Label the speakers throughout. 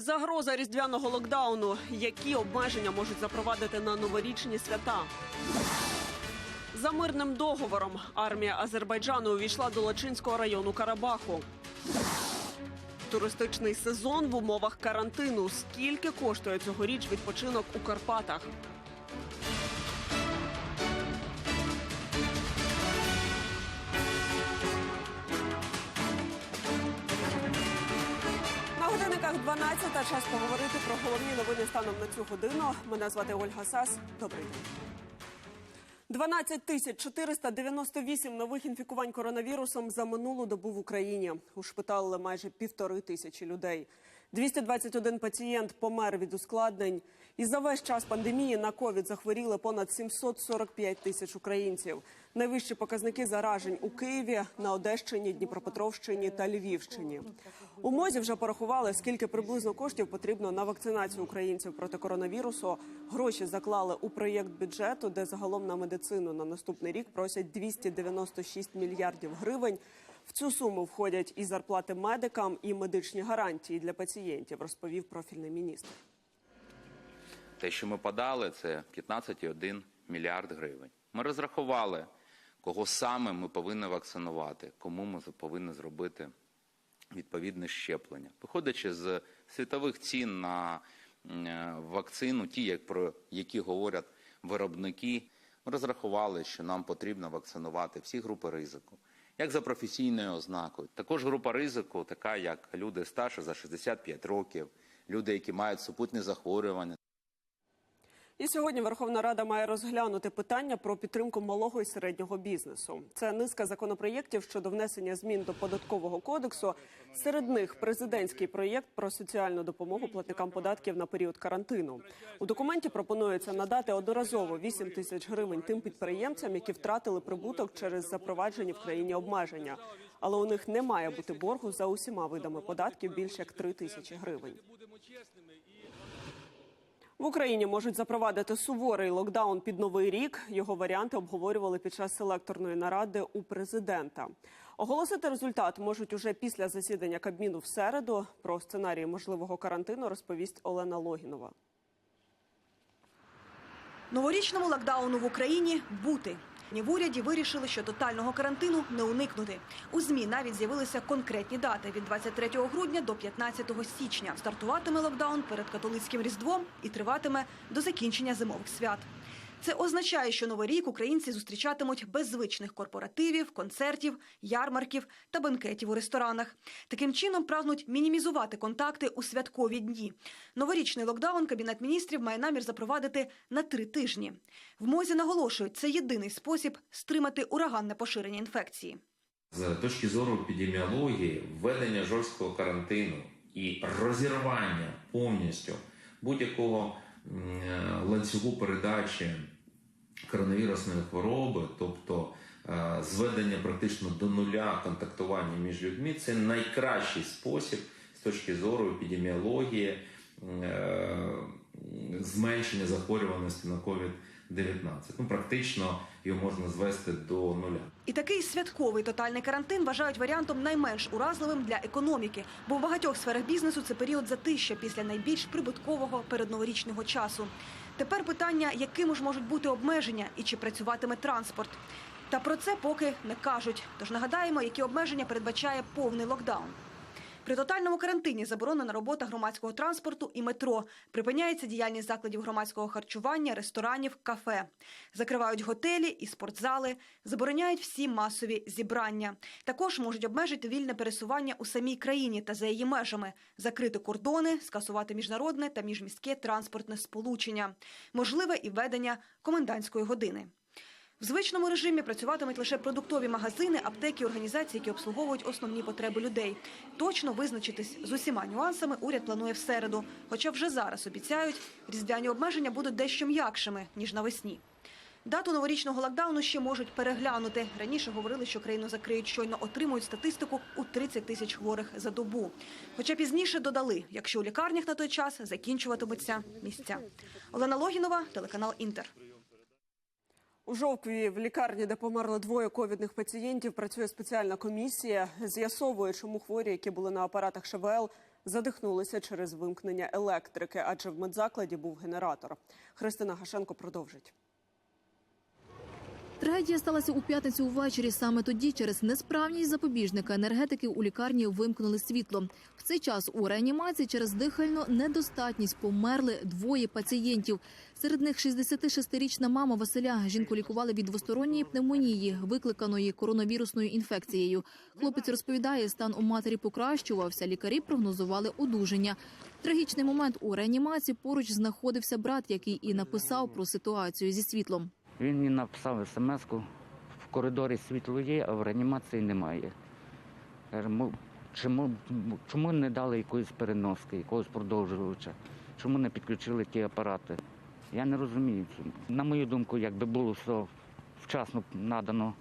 Speaker 1: Загроза різдвяного локдауну. Які обмеження можуть запровадити на новорічні свята? За мирним договором армія Азербайджану увійшла до Лачинського району Карабаху. Туристичний сезон в умовах карантину. Скільки коштує цьогоріч відпочинок у Карпатах? 12-та. час поговорити про головні новини станом на цю годину. Мене звати Ольга Сас. Добрий день. 12 тисяч 498 нових інфікувань коронавірусом за минулу добу в Україні. Ушпиталили майже півтори тисячі людей. 221 пацієнт помер від ускладнень. І за весь час пандемії на ковід захворіли понад 745 тисяч українців. Найвищі показники заражень у Києві, на Одещині, Дніпропетровщині та Львівщині. У мозі вже порахували, скільки приблизно коштів потрібно на вакцинацію українців проти коронавірусу. Гроші заклали у проєкт бюджету, де загалом на медицину на наступний рік просять 296 мільярдів гривень. В цю суму входять і зарплати медикам, і медичні гарантії для пацієнтів, розповів профільний міністр.
Speaker 2: Те, що ми подали, це 15,1 мільярд гривень. Ми розрахували, кого саме ми повинні вакцинувати, кому ми повинні зробити відповідне щеплення. Виходячи з світових цін на е, вакцину, ті, як про які говорять виробники, ми розрахували, що нам потрібно вакцинувати всі групи ризику. Як за професійною ознакою, також група ризику, така як люди старше за 65 років, люди, які мають супутні захворювання.
Speaker 1: І сьогодні Верховна Рада має розглянути питання про підтримку малого і середнього бізнесу. Це низка законопроєктів щодо внесення змін до податкового кодексу. Серед них президентський проєкт про соціальну допомогу платникам податків на період карантину. У документі пропонується надати одноразово 8 тисяч гривень тим підприємцям, які втратили прибуток через запроваджені в країні обмеження. Але у них не має бути боргу за усіма видами податків більше як 3 тисячі гривень. В Україні можуть запровадити суворий локдаун під новий рік. Його варіанти обговорювали під час селекторної наради у президента. Оголосити результат можуть уже після засідання Кабміну в середу. Про сценарії можливого карантину розповість Олена Логінова.
Speaker 3: Новорічному локдауну в Україні бути. В уряді вирішили, що тотального карантину не уникнути. У ЗМІ навіть з'явилися конкретні дати від 23 грудня до 15 січня. Стартуватиме локдаун перед католицьким різдвом і триватиме до закінчення зимових свят. Це означає, що новий рік українці зустрічатимуть без звичних корпоративів, концертів, ярмарків та бенкетів у ресторанах. Таким чином прагнуть мінімізувати контакти у святкові дні. Новорічний локдаун Кабінет міністрів має намір запровадити на три тижні. В мозі наголошують, це єдиний спосіб стримати ураганне поширення інфекції.
Speaker 4: З точки зору епідеміології, введення жорсткого карантину і розірвання повністю будь-якого ланцюгу передачі коронавірусної хвороби, тобто е, зведення практично до нуля контактування між людьми, це найкращий спосіб з точки зору епідеміології е, зменшення захворюваності на COVID-19. Ну, практично його можна звести до нуля.
Speaker 3: І такий святковий тотальний карантин вважають варіантом найменш уразливим для економіки, бо в багатьох сферах бізнесу це період затища після найбільш прибуткового передноворічного часу. Тепер питання, якими ж можуть бути обмеження і чи працюватиме транспорт. Та про це поки не кажуть. Тож нагадаємо, які обмеження передбачає повний локдаун. При тотальному карантині заборонена робота громадського транспорту і метро. Припиняється діяльність закладів громадського харчування, ресторанів, кафе. Закривають готелі і спортзали, забороняють всі масові зібрання. Також можуть обмежити вільне пересування у самій країні та за її межами, закрити кордони, скасувати міжнародне та міжміське транспортне сполучення. Можливе і введення комендантської години. В звичному режимі працюватимуть лише продуктові магазини, аптеки, організації, які обслуговують основні потреби людей. Точно визначитись з усіма нюансами уряд планує в середу. Хоча вже зараз обіцяють, різдвяні обмеження будуть дещо м'якшими ніж навесні. Дату новорічного локдауну ще можуть переглянути. Раніше говорили, що країну закриють, щойно отримують статистику у 30 тисяч хворих за добу. Хоча пізніше додали, якщо у лікарнях на той час закінчуватимуться місця. Олена Логінова, телеканал Інтер.
Speaker 1: У жовтві в лікарні, де померло двоє ковідних пацієнтів, працює спеціальна комісія. З'ясовує, чому хворі, які були на апаратах ШВЛ, задихнулися через вимкнення електрики, адже в медзакладі був генератор. Христина Гашенко продовжить.
Speaker 5: Трагедія сталася у п'ятницю увечері. Саме тоді, через несправність запобіжника, енергетики у лікарні вимкнули світло. В цей час у реанімації через дихальну недостатність померли двоє пацієнтів. Серед них 66-річна мама Василя. Жінку лікували від двосторонньої пневмонії, викликаної коронавірусною інфекцією. Хлопець розповідає, стан у матері покращувався. Лікарі прогнозували одужання. Трагічний момент у реанімації поруч знаходився брат, який і написав про ситуацію зі світлом.
Speaker 6: Він мені написав смс-ку, в коридорі світло є, а в реанімації немає. Каже, «Мо- чому, чому не дали якоїсь переноски, якогось продовжувача? Чому не підключили ті апарати? Я не розумію. На мою думку, якби було все вчасно надано,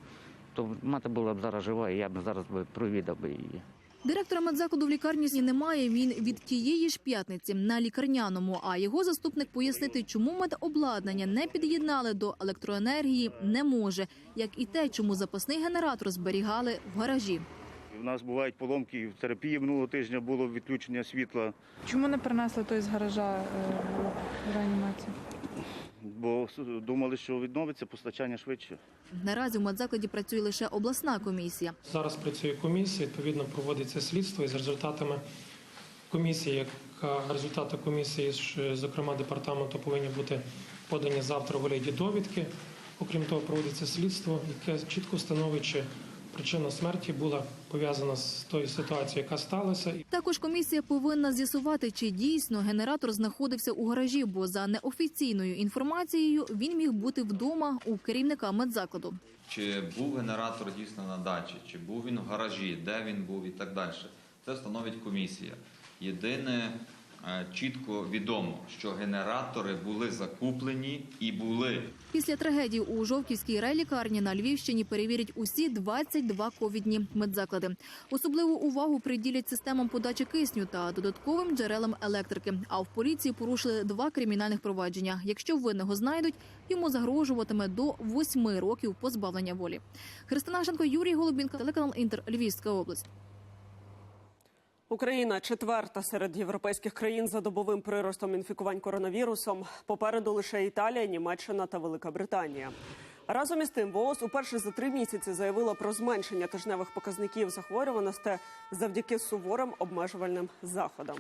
Speaker 6: то мати була б зараз жива, і я б зараз провідав би її.
Speaker 5: Директора медзакладу в лікарні немає. Він від тієї ж п'ятниці на лікарняному. А його заступник пояснити, чому медобладнання не під'єднали до електроенергії, не може, як і те, чому запасний генератор зберігали в гаражі.
Speaker 7: У нас бувають поломки в терапії. Минулого тижня було відключення світла,
Speaker 8: Чому не принесли той з гаража е, в реанімацію?
Speaker 7: Бо думали, що відновиться постачання швидше.
Speaker 5: Наразі в медзакладі працює лише обласна комісія.
Speaker 9: Зараз працює комісія, відповідно проводиться слідство і за результатами комісії, яка результати комісії, зокрема департаменту, повинні бути подані завтра в вигляді довідки. Окрім того, проводиться слідство, яке чітко встановить, чи причина смерті була пов'язана з тою ситуацією, яка сталася.
Speaker 5: Також комісія повинна з'ясувати, чи дійсно генератор знаходився у гаражі, бо за неофіційною інформацією він міг бути вдома у керівника медзакладу.
Speaker 10: Чи був генератор дійсно на дачі, чи був він в гаражі, де він був і так далі. Це встановить комісія. Єдине чітко відомо, що генератори були закуплені і були
Speaker 5: Після трагедії у Жовківській райлікарні на Львівщині перевірять усі 22 ковідні медзаклади. Особливу увагу приділять системам подачі кисню та додатковим джерелам електрики. А в поліції порушили два кримінальних провадження. Якщо винного знайдуть, йому загрожуватиме до восьми років позбавлення волі. Христина Шенко, Юрій Голубінка, телеканал Інтер, Львівська область.
Speaker 1: Україна четверта серед європейських країн за добовим приростом інфікувань коронавірусом. Попереду лише Італія, Німеччина та Велика Британія. Разом із тим, ВООЗ уперше за три місяці заявила про зменшення тижневих показників захворюваності завдяки суворим обмежувальним заходам.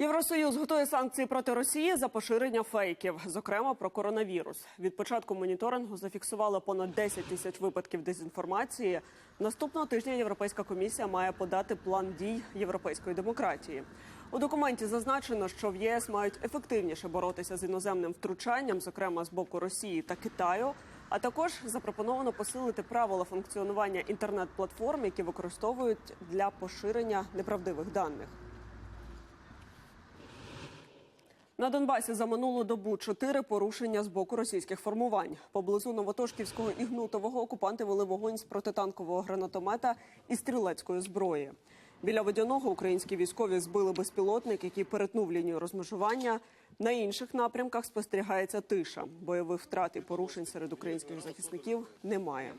Speaker 1: Євросоюз готує санкції проти Росії за поширення фейків, зокрема про коронавірус. Від початку моніторингу зафіксували понад 10 тисяч випадків дезінформації. Наступного тижня Європейська комісія має подати план дій європейської демократії. У документі зазначено, що в ЄС мають ефективніше боротися з іноземним втручанням, зокрема з боку Росії та Китаю. А також запропоновано посилити правила функціонування інтернет-платформ, які використовують для поширення неправдивих даних. На Донбасі за минулу добу чотири порушення з боку російських формувань. Поблизу Новотошківського і Гнутового окупанти вели вогонь з протитанкового гранатомета і стрілецької зброї. Біля водяного українські військові збили безпілотник, який перетнув лінію розмежування. На інших напрямках спостерігається тиша. Бойових втрат і порушень серед українських захисників немає.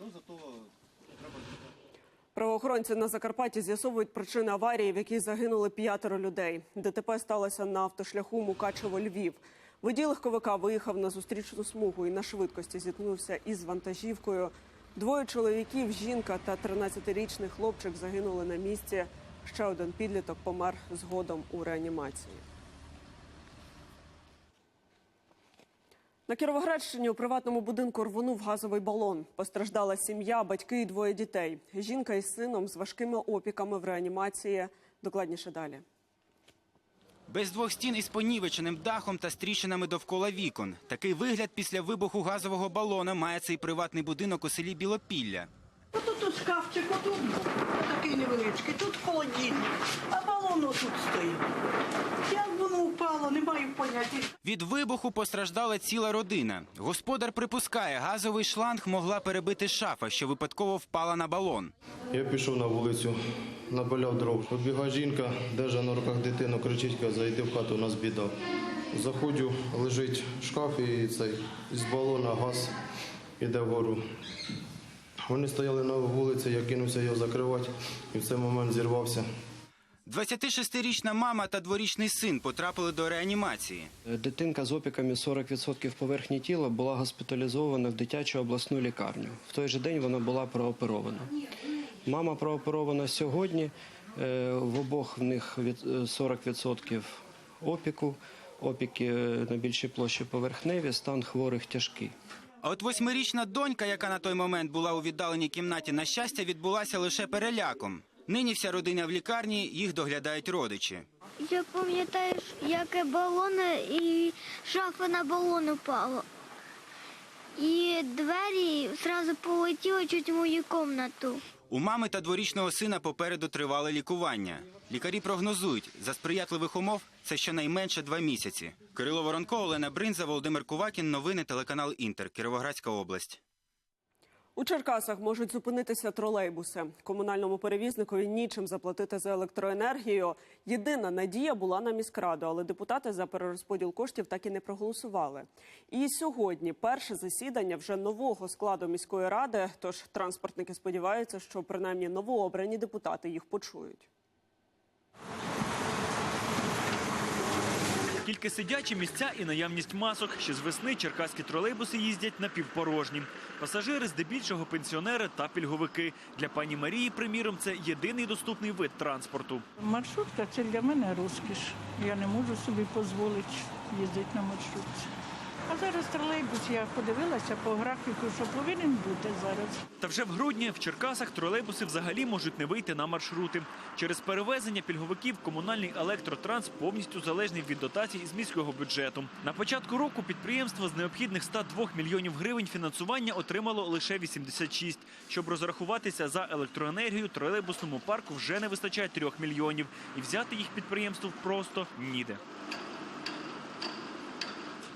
Speaker 1: Правоохоронці на Закарпатті з'ясовують причини аварії, в якій загинули п'ятеро людей. ДТП сталося на автошляху Мукачево-Львів. Водій легковика виїхав на зустрічну смугу і на швидкості зіткнувся із вантажівкою. Двоє чоловіків, жінка та 13-річний хлопчик загинули на місці. Ще один підліток помер згодом у реанімації. На Кіровоградщині у приватному будинку рвонув газовий балон. Постраждала сім'я, батьки і двоє дітей. Жінка із сином з важкими опіками в реанімації. Докладніше далі.
Speaker 11: Без двох стін із понівеченим дахом та стріщинами довкола вікон. Такий вигляд після вибуху газового балона має цей приватний будинок у селі Білопілля.
Speaker 12: Тут шкафчик, отут був, такий невеличкий, тут холодильник, а балон отут стоїть. Як воно впало, не маю поняття.
Speaker 11: Від вибуху постраждала ціла родина. Господар припускає, газовий шланг могла перебити шафа, що випадково впала на балон.
Speaker 13: Я пішов на вулицю, напаляв дров. Побігла жінка, держа на руках дитину, кричить, каже, зайди в хату, у нас біда. Заходжу, лежить шкаф і цей з балона газ іде вгору. Вони стояли на вулиці, я кинувся його закривати, і в цей момент зірвався.
Speaker 11: 26-річна мама та дворічний син потрапили до реанімації.
Speaker 14: Дитинка з опіками 40% поверхні тіла була госпіталізована в дитячу обласну лікарню. В той же день вона була прооперована. Мама прооперована сьогодні. Е, В обох в них е, 40% опіку. Опіки е, на більшій площі поверхневі, стан хворих тяжкий.
Speaker 11: А от восьмирічна донька, яка на той момент була у віддаленій кімнаті, на щастя, відбулася лише переляком. Нині вся родина в лікарні, їх доглядають родичі.
Speaker 15: Я пам'ятаю, як балон і шахва на балон упала. І двері одразу полетіли чуть в мою кімнату.
Speaker 11: У мами та дворічного сина попереду тривале лікування. Лікарі прогнозують, за сприятливих умов це щонайменше два місяці. Кирило Воронко, Олена Бринза, Володимир Кувакін. Новини телеканал Інтер. Кіровоградська область.
Speaker 1: У Черкасах можуть зупинитися тролейбуси. Комунальному перевізникові нічим заплатити за електроенергію. Єдина надія була на міськраду, але депутати за перерозподіл коштів так і не проголосували. І сьогодні перше засідання вже нового складу міської ради. Тож транспортники сподіваються, що принаймні новообрані депутати їх почують.
Speaker 16: Тільки сидячі місця і наявність масок. Ще з весни черкаські тролейбуси їздять напівпорожні. Пасажири здебільшого пенсіонери та пільговики. Для пані Марії, приміром, це єдиний доступний вид транспорту.
Speaker 12: Маршрутка це для мене розкіш. Я не можу собі дозволити їздити на маршрутці. А зараз тролейбус я подивилася по графіку, що повинен бути зараз.
Speaker 16: Та вже в грудні в Черкасах тролейбуси взагалі можуть не вийти на маршрути. Через перевезення пільговиків комунальний електротранс повністю залежний від дотацій з міського бюджету. На початку року підприємство з необхідних 102 мільйонів гривень фінансування отримало лише 86. Щоб розрахуватися за електроенергію, тролейбусному парку вже не вистачає 3 мільйонів. І взяти їх підприємству просто ніде.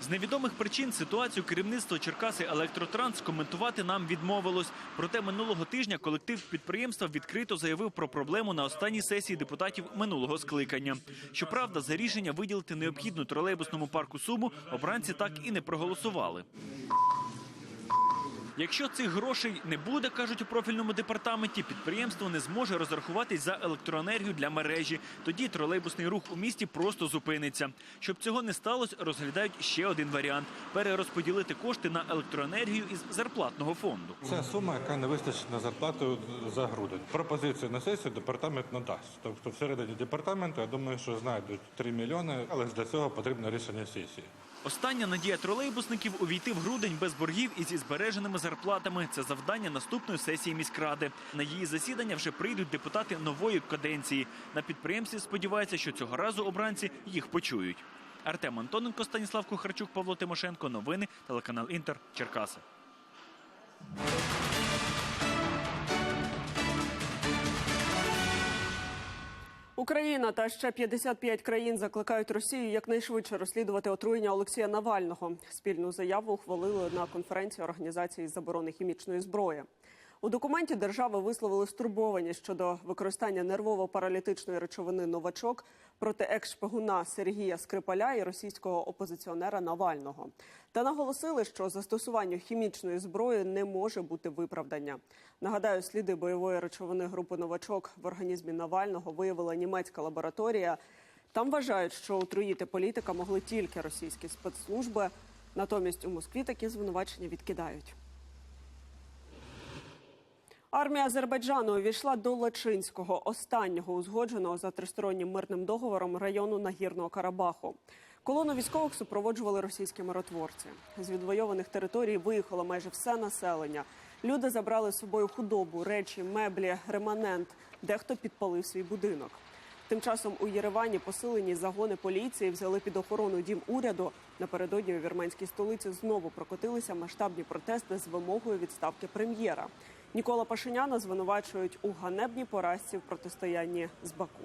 Speaker 16: З невідомих причин ситуацію керівництво Черкаси Електротранс коментувати нам відмовилось. Проте минулого тижня колектив підприємства відкрито заявив про проблему на останній сесії депутатів минулого скликання. Щоправда, за рішення виділити необхідну тролейбусному парку суму обранці так і не проголосували. Якщо цих грошей не буде, кажуть у профільному департаменті, підприємство не зможе розрахуватись за електроенергію для мережі. Тоді тролейбусний рух у місті просто зупиниться. Щоб цього не сталося, розглядають ще один варіант перерозподілити кошти на електроенергію із зарплатного фонду.
Speaker 17: Це сума, яка не вистачить на зарплату за грудень. Пропозицію на сесію департамент надасть. Тобто всередині департаменту, я думаю, що знайдуть 3 мільйони, але для цього потрібно рішення сесії.
Speaker 16: Остання надія тролейбусників увійти в грудень без боргів і зі збереженими зарплатами. Це завдання наступної сесії міськради. На її засідання вже прийдуть депутати нової каденції. На підприємстві сподіваються, що цього разу обранці їх почують. Артем Антоненко, Станіслав Кухарчук, Павло Тимошенко. Новини телеканал Інтер. Черкаси.
Speaker 1: Україна та ще 55 країн закликають Росію якнайшвидше розслідувати отруєння Олексія Навального. Спільну заяву ухвалили на конференції організації заборони хімічної зброї. У документі держави висловили стурбованість щодо використання нервово-паралітичної речовини новачок проти екс-шпигуна Сергія Скрипаля і російського опозиціонера Навального. Та наголосили, що застосуванню хімічної зброї не може бути виправдання. Нагадаю, сліди бойової речовини групи новачок в організмі Навального виявила німецька лабораторія. Там вважають, що отруїти політика могли тільки російські спецслужби. Натомість у Москві такі звинувачення відкидають. Армія Азербайджану увійшла до Лачинського, останнього узгодженого за тристороннім мирним договором району Нагірного Карабаху. Колону військових супроводжували російські миротворці. З відвойованих територій виїхало майже все населення. Люди забрали з собою худобу, речі, меблі, реманент. Дехто підпалив свій будинок. Тим часом у Єревані посилені загони поліції взяли під охорону дім уряду. Напередодні у вірменській столиці знову прокотилися масштабні протести з вимогою відставки прем'єра. Нікола Пашиняна звинувачують у ганебній поразці в протистоянні з Баку.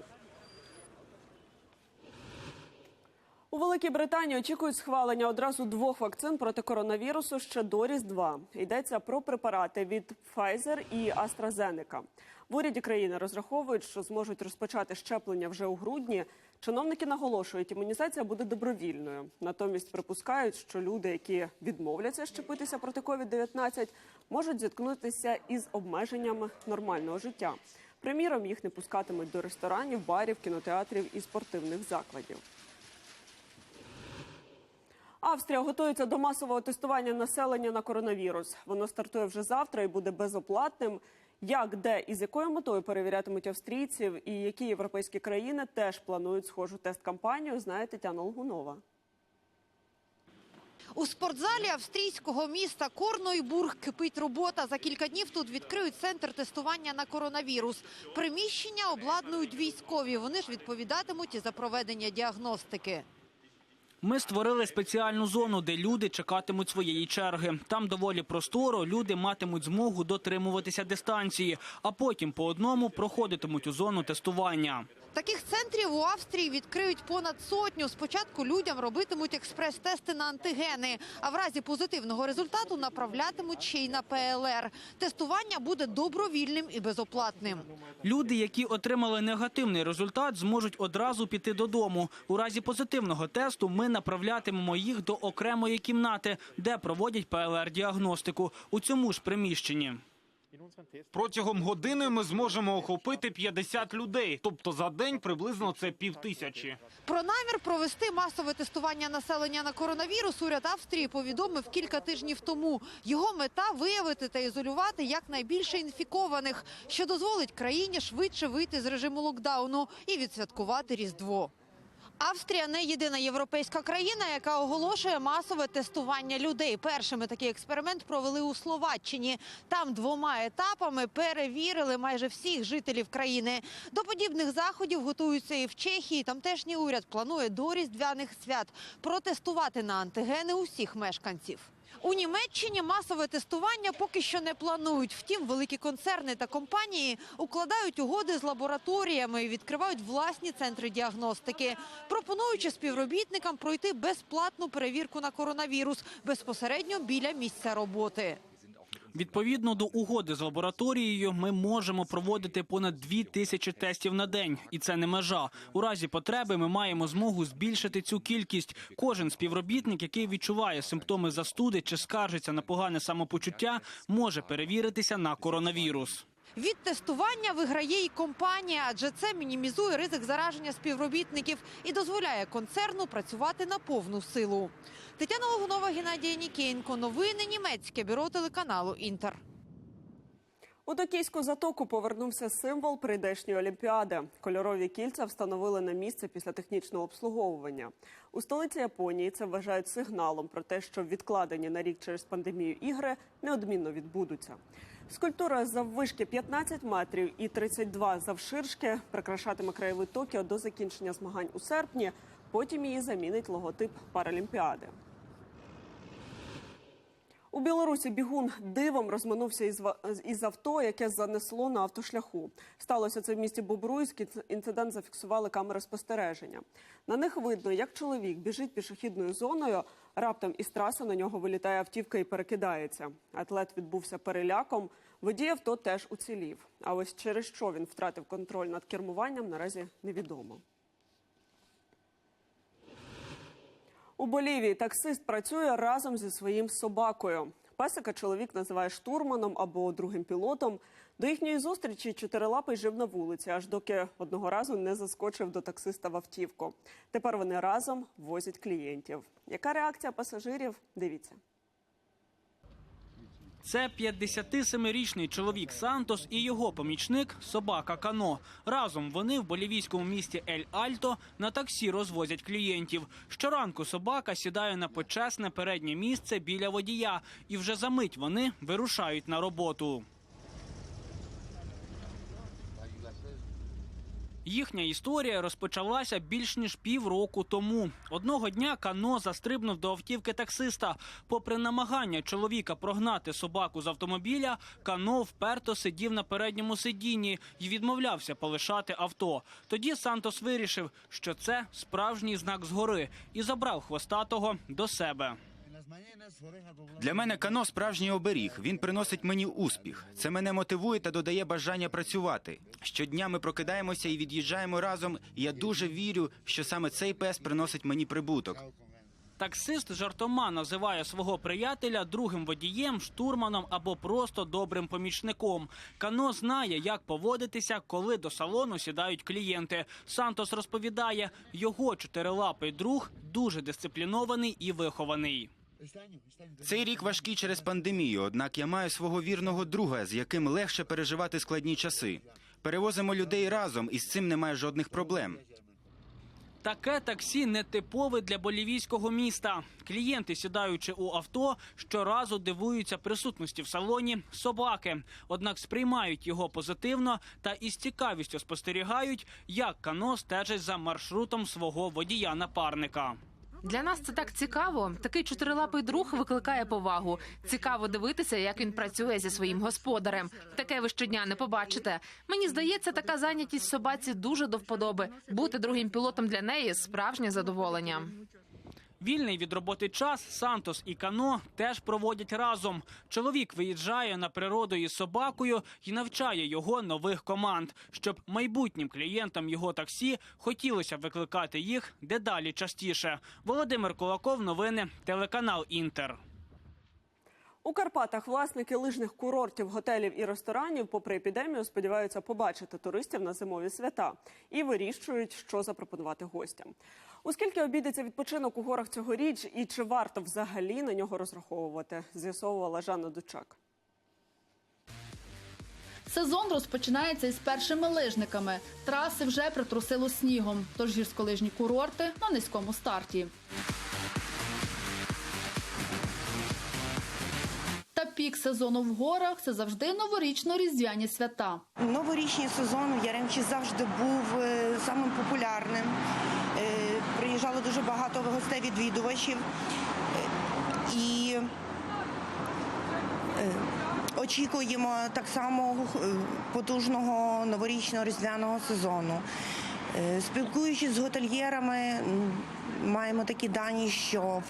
Speaker 1: У Великій Британії очікують схвалення одразу двох вакцин проти коронавірусу ще до Різдва. Йдеться про препарати від Pfizer і AstraZeneca. В уряді країни розраховують, що зможуть розпочати щеплення вже у грудні. Чиновники наголошують, імунізація буде добровільною. Натомість припускають, що люди, які відмовляться щепитися проти COVID-19, можуть зіткнутися із обмеженнями нормального життя. Приміром, їх не пускатимуть до ресторанів, барів, кінотеатрів і спортивних закладів. Австрія готується до масового тестування населення на коронавірус. Воно стартує вже завтра і буде безоплатним. Як, де і з якою метою перевірятимуть австрійців, і які європейські країни теж планують схожу тест-кампанію, знає Тетяна Лгунова.
Speaker 18: У спортзалі австрійського міста Корнойбург кипить робота. За кілька днів тут відкриють центр тестування на коронавірус. Приміщення обладнують військові. Вони ж відповідатимуть і за проведення діагностики.
Speaker 19: Ми створили спеціальну зону, де люди чекатимуть своєї черги. Там доволі просторо, люди матимуть змогу дотримуватися дистанції, а потім по одному проходитимуть у зону тестування.
Speaker 18: Таких центрів у Австрії відкриють понад сотню. Спочатку людям робитимуть експрес-тести на антигени, а в разі позитивного результату направлятимуть ще й на ПЛР. Тестування буде добровільним і безоплатним.
Speaker 19: Люди, які отримали негативний результат, зможуть одразу піти додому. У разі позитивного тесту ми направлятимемо їх до окремої кімнати, де проводять ПЛР-діагностику у цьому ж приміщенні.
Speaker 20: Протягом години ми зможемо охопити 50 людей, тобто за день приблизно це півтисячі.
Speaker 18: Про намір провести масове тестування населення на коронавірус уряд Австрії повідомив кілька тижнів тому. Його мета виявити та ізолювати якнайбільше інфікованих, що дозволить країні швидше вийти з режиму локдауну і відсвяткувати Різдво. Австрія не єдина європейська країна, яка оголошує масове тестування людей. Першими такий експеримент провели у Словаччині. Там двома етапами перевірили майже всіх жителів країни. До подібних заходів готуються і в Чехії. Тамтешній уряд планує до різдвяних свят протестувати на антигени усіх мешканців. У Німеччині масове тестування поки що не планують. Втім, великі концерни та компанії укладають угоди з лабораторіями і відкривають власні центри діагностики, пропонуючи співробітникам пройти безплатну перевірку на коронавірус безпосередньо біля місця роботи.
Speaker 19: Відповідно до угоди з лабораторією, ми можемо проводити понад дві тисячі тестів на день, і це не межа. У разі потреби ми маємо змогу збільшити цю кількість. Кожен співробітник, який відчуває симптоми застуди чи скаржиться на погане самопочуття, може перевіритися на коронавірус.
Speaker 18: Від тестування виграє і компанія, адже це мінімізує ризик зараження співробітників і дозволяє концерну працювати на повну силу. Тетяна Логунова, Геннадій Нікієнко. Новини німецьке бюро телеканалу Інтер.
Speaker 1: У Токійську затоку повернувся символ прийдешньої олімпіади. Кольорові кільця встановили на місце після технічного обслуговування. У столиці Японії це вважають сигналом про те, що відкладені на рік через пандемію ігри неодмінно відбудуться. Скульптура заввишки 15 метрів і 32 завширшки прикрашатиме краєвид Токіо до закінчення змагань у серпні. Потім її замінить логотип Паралімпіади. У Білорусі бігун дивом розминувся із, авто, яке занесло на автошляху. Сталося це в місті Бобруйськ. Інцидент зафіксували камери спостереження. На них видно, як чоловік біжить пішохідною зоною. Раптом із траси на нього вилітає автівка і перекидається. Атлет відбувся переляком. Водій авто теж уцілів. А ось через що він втратив контроль над кермуванням, наразі невідомо. У Болівії таксист працює разом зі своїм собакою. Песика чоловік називає штурманом або другим пілотом. До їхньої зустрічі чотирилапий жив на вулиці, аж доки одного разу не заскочив до таксиста в автівку. Тепер вони разом возять клієнтів. Яка реакція пасажирів? Дивіться.
Speaker 19: Це 57-річний чоловік Сантос і його помічник собака Кано. Разом вони в болівійському місті Ель Альто на таксі розвозять клієнтів. Щоранку собака сідає на почесне переднє місце біля водія, і вже за мить вони вирушають на роботу. Їхня історія розпочалася більш ніж півроку тому. Одного дня Кано застрибнув до автівки таксиста. Попри намагання чоловіка прогнати собаку з автомобіля, Кано вперто сидів на передньому сидінні і відмовлявся полишати авто. Тоді Сантос вирішив, що це справжній знак згори, і забрав хвостатого до себе.
Speaker 11: Для мене кано справжній оберіг. Він приносить мені успіх. Це мене мотивує та додає бажання працювати. Щодня ми прокидаємося і від'їжджаємо разом. І я дуже вірю, що саме цей пес приносить мені прибуток.
Speaker 19: Таксист жартома називає свого приятеля другим водієм, штурманом або просто добрим помічником. Кано знає, як поводитися, коли до салону сідають клієнти. Сантос розповідає, його чотирилапий друг дуже дисциплінований і вихований.
Speaker 11: Цей рік важкий через пандемію, однак я маю свого вірного друга, з яким легше переживати складні часи. Перевозимо людей разом, і з цим немає жодних проблем.
Speaker 19: Таке таксі не типове для болівійського міста. Клієнти, сідаючи у авто, щоразу дивуються присутності в салоні собаки. Однак сприймають його позитивно та із цікавістю спостерігають, як кано стежить за маршрутом свого водія-напарника.
Speaker 21: Для нас це так цікаво. Такий чотирилапий друг викликає повагу. Цікаво дивитися, як він працює зі своїм господарем. Таке ви щодня не побачите. Мені здається, така зайнятість собаці дуже до вподоби. Бути другим пілотом для неї справжнє задоволення.
Speaker 19: Вільний від роботи час Сантос і Кано теж проводять разом. Чоловік виїжджає на природу із собакою і навчає його нових команд, щоб майбутнім клієнтам його таксі хотілося викликати їх дедалі частіше. Володимир Кулаков, новини, телеканал Інтер.
Speaker 1: У Карпатах власники лижних курортів, готелів і ресторанів, попри епідемію, сподіваються побачити туристів на зимові свята і вирішують, що запропонувати гостям. Оскільки обійдеться відпочинок у горах цьогоріч, і чи варто взагалі на нього розраховувати, з'ясовувала Жанна Дучак.
Speaker 22: Сезон розпочинається із першими лижниками. Траси вже притрусило снігом, тож гірськолижні курорти на низькому старті. Та пік сезону в горах це завжди новорічно-різдвяні свята.
Speaker 23: Новорічний сезон в Яремчі завжди був е, самим популярним. Е, Приїжджало дуже багато гостей відвідувачів. І е, очікуємо так само потужного новорічного різдвяного сезону. Спілкуючись з готельєрами, маємо такі дані, що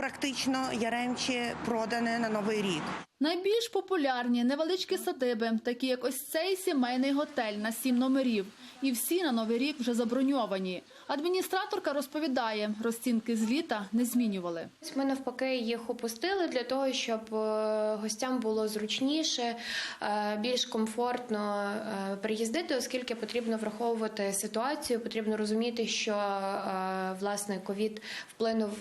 Speaker 23: практично Яремче продане на новий рік.
Speaker 22: Найбільш популярні невеличкі садиби, такі як ось цей сімейний готель на сім номерів. І всі на новий рік вже заброньовані. Адміністраторка розповідає, розцінки з літа не змінювали.
Speaker 24: Ми навпаки їх опустили для того, щоб е, гостям було зручніше, е, більш комфортно е, приїздити, оскільки потрібно враховувати ситуацію. Потрібно розуміти, що власне ковід вплинув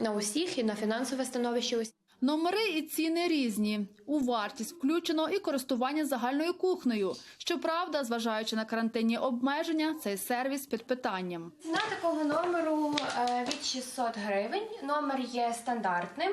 Speaker 24: на усіх і на фінансове становище усіх.
Speaker 22: Номери і ціни різні. У вартість включено і користування загальною кухнею. Щоправда, зважаючи на карантинні обмеження, цей сервіс під питанням.
Speaker 24: Ціна такого номеру е, від 600 гривень. Номер є стандартним.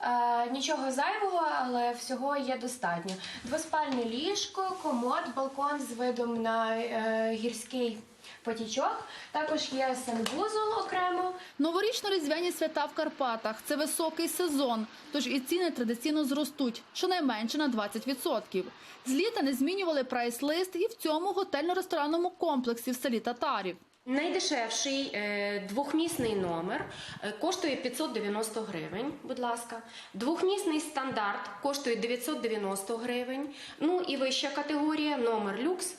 Speaker 24: Е, Нічого зайвого, але всього є достатньо. Двоспальне ліжко, комод, балкон з видом на е, гірський потічок. Також є санвузол окремо.
Speaker 22: Новорічно-різдвяні свята в Карпатах це високий сезон, тож і ціни традиційно зростуть, щонайменше на 20%. З літа не змінювали прайс-лист і в цьому готельно-ресторанному комплексі в селі Татарів.
Speaker 24: Найдешевший е, двохмісний номер е, коштує 590 гривень, будь ласка. Двохмісний стандарт коштує 990 гривень. Ну і вища категорія номер люкс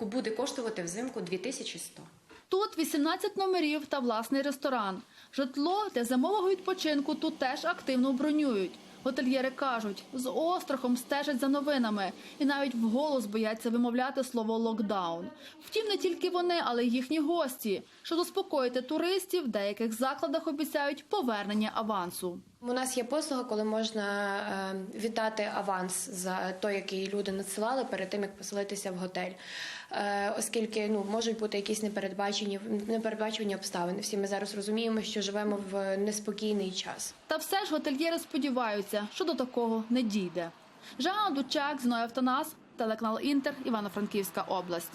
Speaker 24: буде коштувати взимку 2100.
Speaker 22: Тут 18 номерів та власний ресторан. Житло для зимового відпочинку тут теж активно бронюють. Готельєри кажуть, з острахом стежать за новинами і навіть вголос бояться вимовляти слово локдаун. Втім, не тільки вони, але й їхні гості. Щоб заспокоїти туристів, в деяких закладах обіцяють повернення авансу.
Speaker 24: У нас є послуга, коли можна е, віддати аванс за той, який люди надсилали перед тим, як поселитися в готель. Е, оскільки ну можуть бути якісь непередбачені непередбачені обставини. Всі ми зараз розуміємо, що живемо в неспокійний час.
Speaker 22: Та все ж готельєри сподіваються, що до такого не дійде. Жанна Дучак, Зноя Автонас, телеканал Інтер, Івано-Франківська область.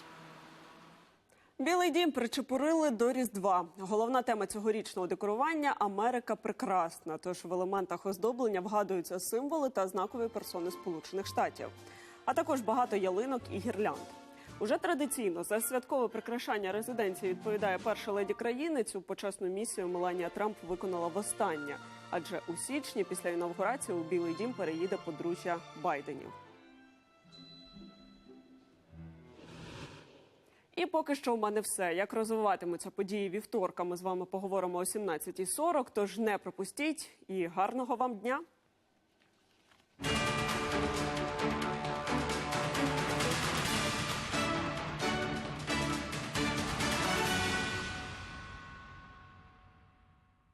Speaker 1: Білий дім причепурили до Різдва. Головна тема цьогорічного декорування Америка прекрасна. Тож в елементах оздоблення вгадуються символи та знакові персони Сполучених Штатів, а також багато ялинок і гірлянд. Уже традиційно за святкове прикрашання резиденції відповідає перша леді країни. Цю почесну місію Меланія Трамп виконала востаннє, адже у січні після інавгурації у Білий Дім переїде подружжя Байденів. І поки що у мене все. Як розвиватимуться події вівторка, ми з вами поговоримо о 17.40, Тож не пропустіть і гарного вам дня.